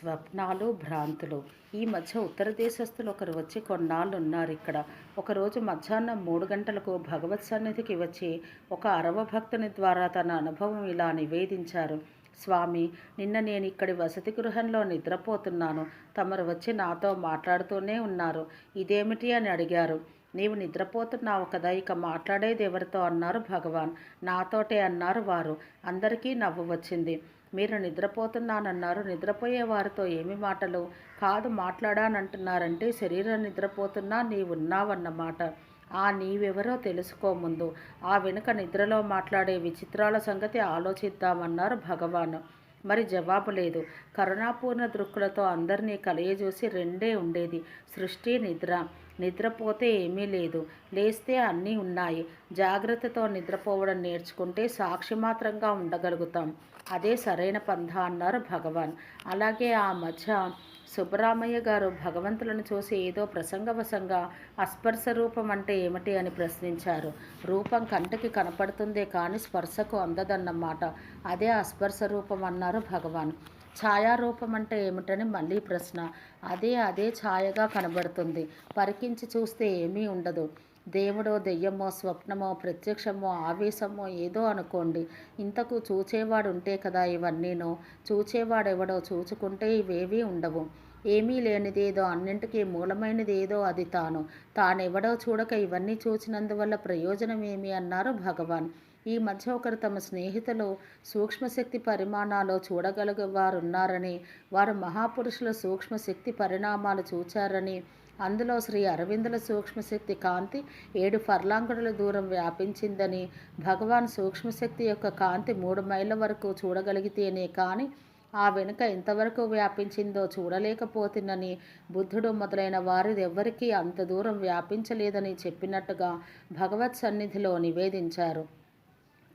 స్వప్నాలు భ్రాంతులు. ఈ మధ్య ఉత్తర దేశస్తులు ఒకరు వచ్చి కొన్నాళ్ళు ఉన్నారు ఇక్కడ. ఒకరోజు మధ్యాహ్నం మూడు గంటలకు భగవత్ సన్నిధికి వచ్చి ఒక అరవ భక్తుని ద్వారా తన అనుభవం ఇలా నివేదించారు. స్వామి నిన్న నేను ఇక్కడి వసతి గృహంలో నిద్రపోతున్నాను. తమరు వచ్చి నాతో మాట్లాడుతూనే ఉన్నారు. ఇదేమిటి అని అడిగారు. నీవు నిద్రపోతున్నావు కదా ఇక మాట్లాడేది ఎవరితో? అన్నారు భగవాన్. నాతోటే అన్నారు వారు. అందరికీ నవ్వు వచ్చింది. మీరు నిద్రపోతున్నానన్నారు. నిద్రపోయే వారితో ఏమి మాటలు? కాదు మాట్లాడానంటున్నారంటే శరీరం నిద్రపోతున్నా నీవున్నావన్నమాట. ఆ నీవెవరో తెలుసుకో ముందు. ఆ వెనుక నిద్రలో మాట్లాడే విచిత్రాల సంగతి ఆలోచిద్దామన్నారు భగవాన్. మరి జవాబు లేదు. కరుణాపూర్ణ దృక్కులతో అందరినీ కలియజూసి రెండే ఉండేది. సృష్టి నిద్ర. నిద్రపోతే ఏమీ లేదు. లేస్తే అన్నీ ఉన్నాయి. జాగ్రత్తతో నిద్రపోవడం నేర్చుకుంటే సాక్షి మాత్రంగా ఉండగలుగుతాం. అదే సరైన పంథ అన్నారు భగవాన్. అలాగే ఆ మధ్య సుబ్బరామయ్య గారు భగవంతులను చూసి ఏదో ప్రసంగవశంగా అస్పర్శ రూపం అంటే ఏమిటి అని ప్రశ్నించారు. రూపం కంటికి కనపడుతుందే కానీ స్పర్శకు అందదన్నమాట. అదే అస్పర్శ రూపం అన్నారు భగవాన్. ఛాయారూపం అంటే ఏమిటని మళ్ళీ ప్రశ్న. అదే అదే ఛాయగా కనబడుతుంది. పరికించి చూస్తే ఏమీ ఉండదు. దేవుడో దెయ్యమో స్వప్నమో ప్రత్యక్షమో ఆవేశమో ఏదో అనుకోండి. ఇంతకు చూచేవాడు ఉంటే కదా ఇవన్నీనో. చూచేవాడెవడో చూచుకుంటే ఇవేవీ ఉండవు. ఏమీ లేనిదేదో అన్నింటికీ మూలమైనది ఏదో అది తాను. తానెవడో చూడక ఇవన్నీ చూచినందువల్ల ప్రయోజనం ఏమి అన్నారు భగవాన్. ఈ మధ్య ఒకరు తమ స్నేహితులు సూక్ష్మశక్తి పరిమాణాలు చూడగలిగేవారున్నారని వారు మహాపురుషుల సూక్ష్మశక్తి పరిణామాలు చూచారని అందులో శ్రీ అరవిందుల సూక్ష్మశక్తి కాంతి ఏడు ఫర్లాంగుడుల దూరం వ్యాపించిందని భగవాన్ సూక్ష్మశక్తి యొక్క కాంతి మూడు మైళ్ళ వరకు చూడగలిగితేనే కానీ ఆ వెనుక ఎంతవరకు వ్యాపించిందో చూడలేకపోతున్నని బుద్ధుడు మొదలైన వారిది ఎవ్వరికీ అంత దూరం వ్యాపించలేదని చెప్పినట్టుగా భగవత్ సన్నిధిలో నివేదించారు.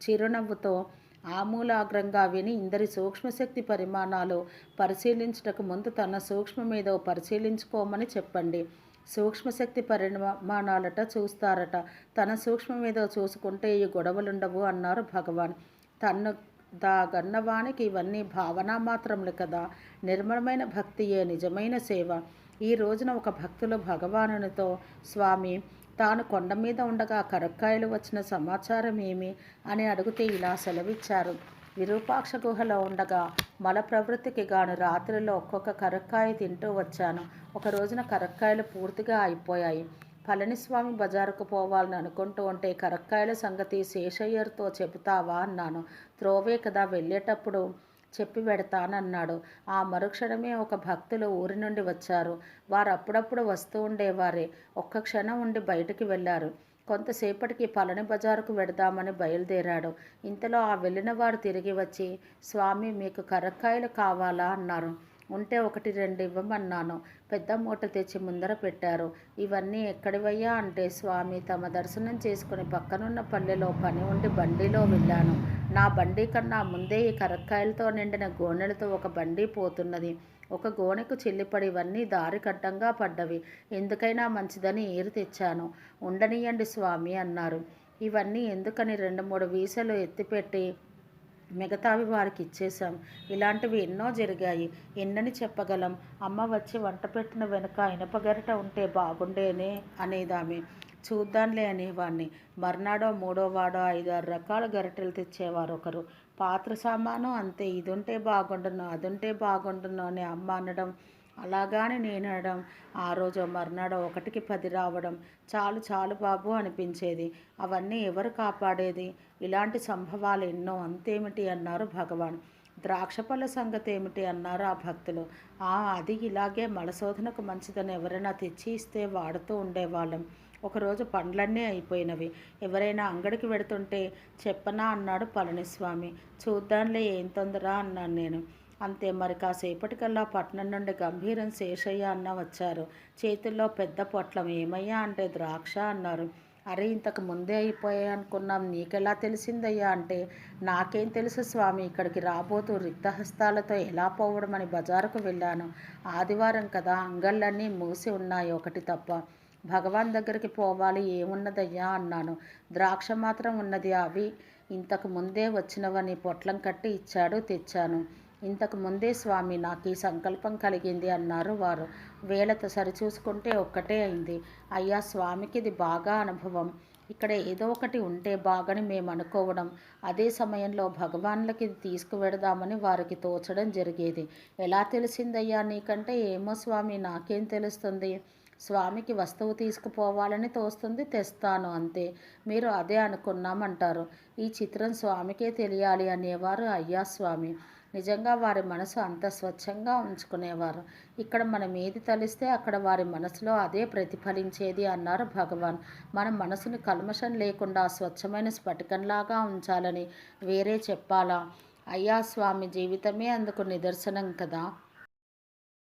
చిరునవ్వుతో ఆమూలాగ్రంగా విని ఇందరి సూక్ష్మశక్తి పరిమాణాలు పరిశీలించుటకు ముందు తన సూక్ష్మ మీద పరిశీలించుకోమని చెప్పండి. సూక్ష్మశక్తి పరిమాణాలట చూస్తారట. తన సూక్ష్మ మీద చూసుకుంటే ఈ గొడవలుండవు అన్నారు భగవాన్. తన్ను దా గన్నవానికి ఇవన్నీ భావనా మాత్రములు కదా. నిర్మలమైన భక్తియే నిజమైన సేవ. ఈ రోజున ఒక భక్తులు భగవానునితో స్వామి తాను కొండ మీద ఉండగా కరక్కాయలు వచ్చిన సమాచారం ఏమి అని అడిగితే ఇలా సెలవిచ్చారు. విరూపాక్ష గుహలో ఉండగా మల ప్రవృత్తికి గాను రాత్రిలో ఒక్కొక్క కరక్కాయ తింటూ వచ్చాను. ఒక రోజున కరక్కాయలు పూర్తిగా అయిపోయాయి. పళనిస్వామి బజారుకు పోవాలని అనుకుంటూ ఉంటే కరక్కాయల సంగతి శేషయ్యర్తో చెబుతావా? అన్నాను. త్రోవే కదా వెళ్ళేటప్పుడు చెప్పి పెడతానన్నాడు. ఆ మరుక్షణమే ఒక భక్తులు ఊరి నుండి వచ్చారు. వారు అప్పుడప్పుడు వస్తూ ఉండేవారే. ఒక్క క్షణం ఉండి బయటికి వెళ్ళారు. కొంతసేపటికి పళని బజారుకు వెడదామని బయలుదేరాడు. ఇంతలో ఆ వెళ్ళిన వారు తిరిగి వచ్చి స్వామి మీకు కరక్కాయలు కావాలా? అన్నారు. ఉంటే ఒకటి రెండు ఇవ్వమన్నాను. పెద్ద మూట తెచ్చి ముందర పెట్టారు. ఇవన్నీ ఎక్కడివయ్యా? అంటే స్వామి తమ దర్శనం చేసుకుని పక్కనున్న పల్లెలో పని ఉండి బండిలో వెళ్ళాను. నా బండి కన్నా ముందే ఈ కరక్కాయలతో నిండిన గోనెలతో ఒక బండి పోతున్నది. ఒక గోనెకు చెల్లిపడి ఇవన్నీ దారి కట్టంగా పడ్డవి. ఎందుకైనా మంచిదని ఏరు తెచ్చాను. ఉండనియండి స్వామి అన్నారు. ఇవన్నీ ఎందుకని రెండు మూడు వీసలు ఎత్తిపెట్టి మిగతావి వారికి ఇచ్చేశాం. ఇలాంటివి ఎన్నో జరిగాయి. ఎన్నని చెప్పగలం. అమ్మ వచ్చి వంట పెట్టిన వెనుక ఇనపగరిట ఉంటే బాగుండేనే అనేదామె. చూద్దాంలే అనేవాడిని మర్నాడో మూడో వాడో ఐదారు రకాల గరిటెలు తెచ్చేవారు ఒకరు. పాత్ర సామాను అంతే ఇది ఉంటే బాగుండును అది ఉంటే బాగుండును అని అమ్మ అనడం అలాగానే నేను అనడం ఆ రోజు మర్నాడు ఒకటికి పది రావడం చాలు చాలు బాబు అనిపించేది. అవన్నీ ఎవరు కాపాడేది? ఇలాంటి సంభవాలు ఎన్నో అంతేమిటి అన్నారు భగవాన్. ద్రాక్ష పళ్ళ సంగతి ఏమిటి అన్నారు ఆ భక్తులు. ఆ అది ఇలాగే మలశోధనకు మంచిదని ఎవరైనా తెచ్చి ఇస్తే వాడుతూ ఉండేవాళ్ళం. ఒకరోజు పండ్లన్నీ అయిపోయినవి. ఎవరైనా అంగడికి వెడుతుంటే చెప్పనా అన్నాడు పళనిస్వామి. చూద్దాంలే ఏం తొందర అన్నాను నేను. అంతే మరి కాసేపటికల్లా పట్నం నుండి గంభీరం శేషయ్య అన్న వచ్చారు. చేతుల్లో పెద్ద పొట్లం. ఏమయ్యా అంటే ద్రాక్ష అన్నారు. అరే ఇంతకు ముందే అయిపోయాయి అనుకున్నాం. నీకెలా తెలిసిందయ్యా అంటే నాకేం తెలుసు స్వామి. ఇక్కడికి రాబోతూ రిక్తహస్తాలతో ఎలా పోవడం అని బజారుకు వెళ్ళాను. ఆదివారం కదా అంగళ్ళన్నీ మూసి ఉన్నాయి ఒకటి తప్ప. భగవాన్ దగ్గరికి పోవాలి ఏమున్నదయ్యా అన్నాను. ద్రాక్ష మాత్రం ఉన్నది అవి ఇంతకు ముందే వచ్చినవని పొట్లం కట్టి ఇచ్చాడు తెచ్చాను. ఇంతకు ముందే స్వామి నాకు ఈ సంకల్పం కలిగింది అన్నారు వారు. వేళతో సరిచూసుకుంటే ఒక్కటే అయింది. అయ్యా స్వామికి ఇది బాగా అనుభవం. ఇక్కడ ఏదో ఒకటి ఉంటే బాగని మేము అనుకోవడం అదే సమయంలో భగవాన్లకి ఇది తీసుకువెడదామని వారికి తోచడం జరిగేది. ఎలా తెలిసిందయ్యా నీకంటే? ఏమో స్వామి నాకేం తెలుస్తుంది? స్వామికి వస్తువు తీసుకుపోవాలని తోస్తుంది తెస్తాను అంతే. మీరు అదే అనుకున్నామంటారు. ఈ చిత్రం స్వామికే తెలియాలి అనేవారు అయ్యా స్వామి నిజంగా వారి మనసు అంత స్వచ్ఛంగా ఉంచుకునేవారు. ఇక్కడ మనం ఏది తలిస్తే అక్కడ వారి మనసులో అదే ప్రతిఫలించేది అన్నారు భగవాన్. మన మనసుని కల్మషం లేకుండా స్వచ్ఛమైన స్ఫటికంలాగా ఉంచాలని వేరే చెప్పాలా? అయ్యా స్వామి జీవితమే అందుకు నిదర్శనం కదా.